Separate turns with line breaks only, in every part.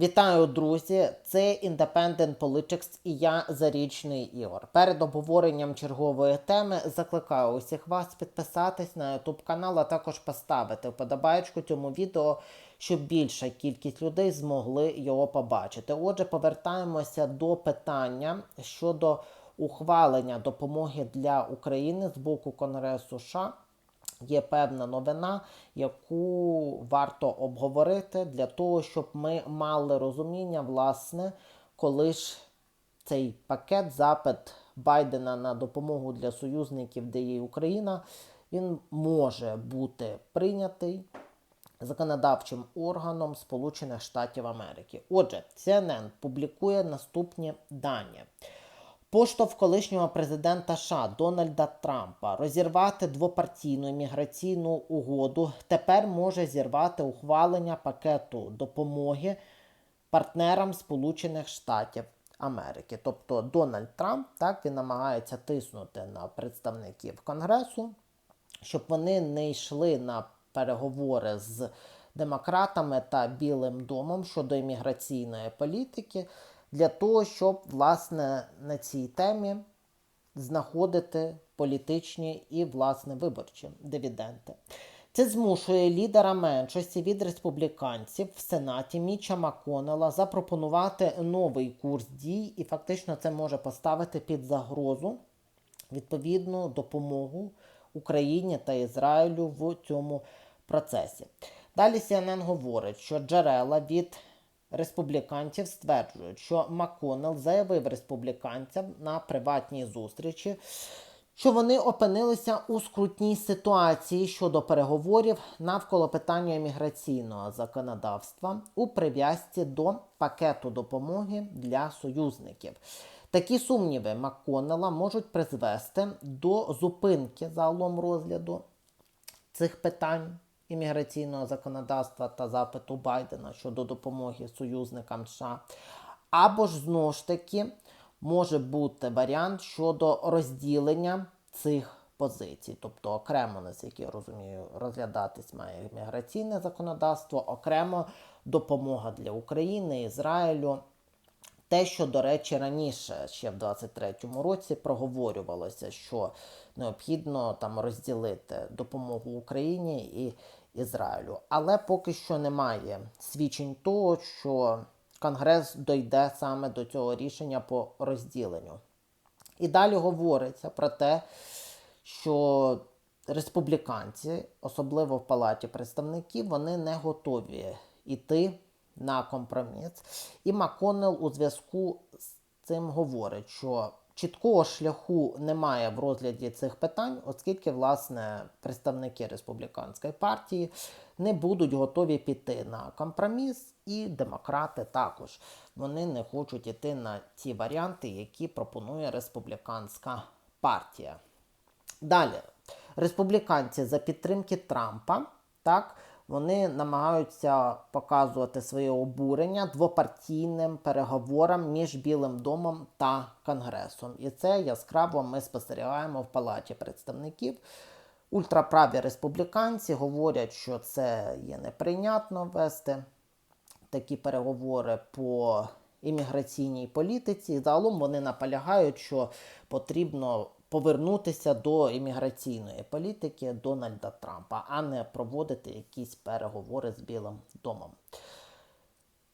Вітаю, друзі! Це Independent Politics і я Зарічний Ігор. Перед обговоренням чергової теми закликаю усіх вас підписатись на YouTube канал, а також поставити вподобайку цьому відео, щоб більша кількість людей змогли його побачити. Отже, повертаємося до питання щодо ухвалення допомоги для України з боку Конгресу США є певна новина, яку варто обговорити для того, щоб ми мали розуміння, власне, коли ж цей пакет, запит Байдена на допомогу для союзників, де є Україна, він може бути прийнятий законодавчим органом Сполучених Штатів Америки. Отже, CNN публікує наступні дані. Поштовх колишнього президента США Дональда Трампа. Розірвати двопартійну імміграційну угоду. Тепер може зірвати ухвалення пакету допомоги партнерам Сполучених Штатів Америки. Тобто Дональд Трамп так він намагається тиснути на представників Конгресу, щоб вони не йшли на переговори з демократами та Білим домом щодо імміграційної політики для того, щоб власне на цій темі знаходити політичні і власне виборчі дивіденти. Це змушує лідера меншості від республіканців в Сенаті Міча Маконела запропонувати новий курс дій, і фактично це може поставити під загрозу відповідну допомогу Україні та Ізраїлю в цьому процесі. Далі CNN говорить, що джерела від республіканців стверджують, що Маконел заявив республіканцям на приватній зустрічі, що вони опинилися у скрутній ситуації щодо переговорів навколо питання імміграційного законодавства у прив'язці до пакету допомоги для союзників. Такі сумніви Макконела можуть призвести до зупинки загалом розгляду цих питань імміграційного законодавства та запиту Байдена щодо допомоги союзникам США. Або ж знову ж таки може бути варіант щодо розділення цих позицій, тобто окремо, наскільки я розумію, розглядатись має імміграційне законодавство, окремо допомога для України, Ізраїлю. Те, що, до речі, раніше, ще в 23-му році, проговорювалося, що необхідно там розділити допомогу Україні і Ізраїлю. Але поки що немає свідчень того, що Конгрес дойде саме до цього рішення по розділенню. І далі говориться про те, що республіканці, особливо в Палаті представників, вони не готові йти на компроміс. І Маконел у зв'язку з цим говорить, що чіткого шляху немає в розгляді цих питань, оскільки, власне, представники республіканської партії не будуть готові піти на компроміс, і демократи також вони не хочуть йти на ті варіанти, які пропонує республіканська партія. Далі, республіканці за підтримки Трампа, так, вони намагаються показувати своє обурення двопартійним переговорам між Білим домом та Конгресом. І це яскраво ми спостерігаємо в Палаті представників. Ультраправі республіканці говорять, що це є неприйнятно вести такі переговори по імміграційній політиці. Загалом вони наполягають, що потрібно повернутися до імміграційної політики Дональда Трампа, а не проводити якісь переговори з Білим домом.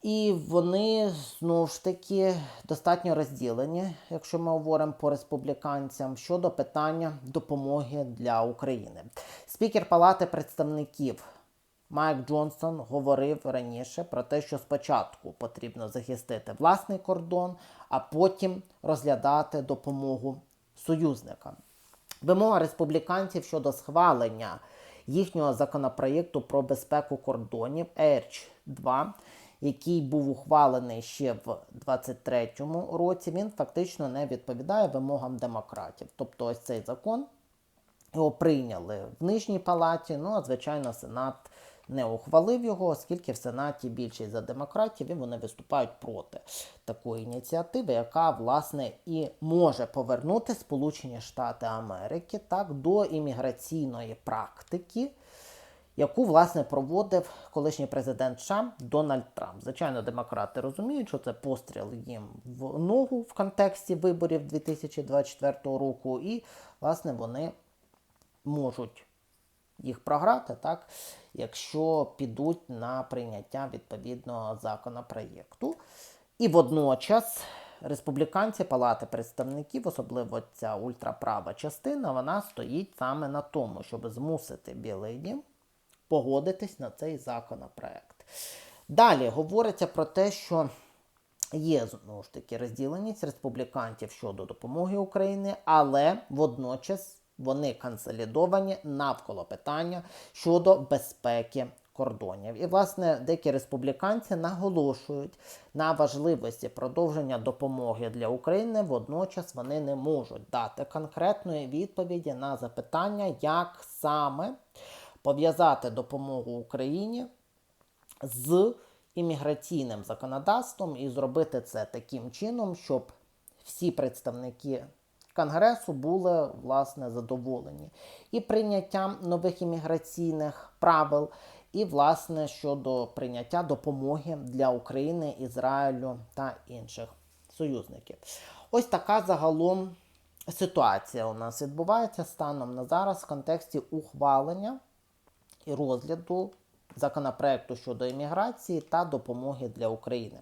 І вони знову ж таки достатньо розділені, якщо ми говоримо по республіканцям, щодо питання допомоги для України. Спікер Палати представників Майк Джонсон говорив раніше про те, що спочатку потрібно захистити власний кордон, а потім розглядати допомогу союзникам. Вимога республіканців щодо схвалення їхнього законопроєкту про безпеку кордонів ERCH 2 який був ухвалений ще в 23-му році, він фактично не відповідає вимогам демократів. Тобто, ось цей закон його прийняли в нижній палаті. Ну а звичайно, Сенат не ухвалив його, оскільки в Сенаті більшість за демократів і вони виступають проти такої ініціативи, яка власне і може повернути Сполучені Штати Америки так до імміграційної практики яку власне проводив колишній президент США Дональд Трамп. Звичайно, демократи розуміють, що це постріл їм в ногу в контексті виборів 2024 року, і власне вони можуть їх програти, так, якщо підуть на прийняття відповідного законопроєкту. І водночас республіканці Палати представників, особливо ця ультраправа частина, вона стоїть саме на тому, щоб змусити Білий Дім погодитись на цей законопроект. Далі говориться про те, що є знову ж таки розділеність республіканців щодо допомоги Україні, але водночас вони консолідовані навколо питання щодо безпеки кордонів. І, власне, деякі республіканці наголошують на важливості продовження допомоги для України. Водночас вони не можуть дати конкретної відповіді на запитання, як саме пов'язати допомогу Україні з імміграційним законодавством і зробити це таким чином, щоб всі представники Конгресу були власне задоволені і прийняттям нових імміграційних правил, і власне щодо прийняття допомоги для України, Ізраїлю та інших союзників. Ось така загалом ситуація у нас відбувається станом на зараз в контексті ухвалення і розгляду законопроекту щодо імміграції та допомоги для України.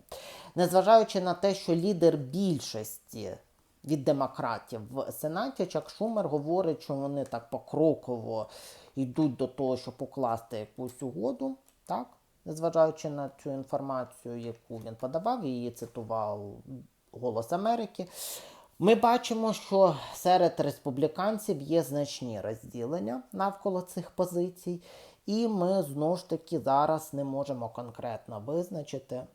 Незважаючи на те, що лідер більшості від демократів в Сенаті Чак Шумер говорить, що вони так покроково йдуть до того, щоб укласти якусь угоду, так? незважаючи на цю інформацію, яку він подавав, її цитував Голос Америки. Ми бачимо, що серед республіканців є значні розділення навколо цих позицій, і ми знову ж таки зараз не можемо конкретно визначити,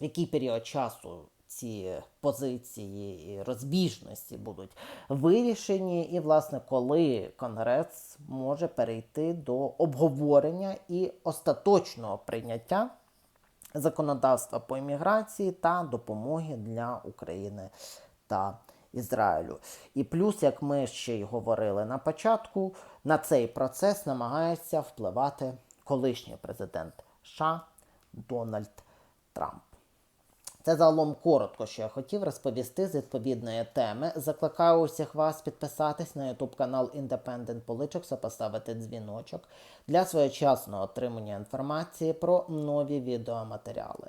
в який період часу ці позиції і розбіжності будуть вирішені, і, власне, коли Конгрес може перейти до обговорення і остаточного прийняття законодавства по імміграції та допомоги для України та Ізраїлю. І плюс, як ми ще й говорили на початку, на цей процес намагається впливати колишній президент США Дональд Трамп. Це загалом коротко, що я хотів розповісти з відповідної теми. Закликаю усіх вас підписатись на YouTube канал Independent Politics, та поставити дзвіночок для своєчасного отримання інформації про нові відеоматеріали.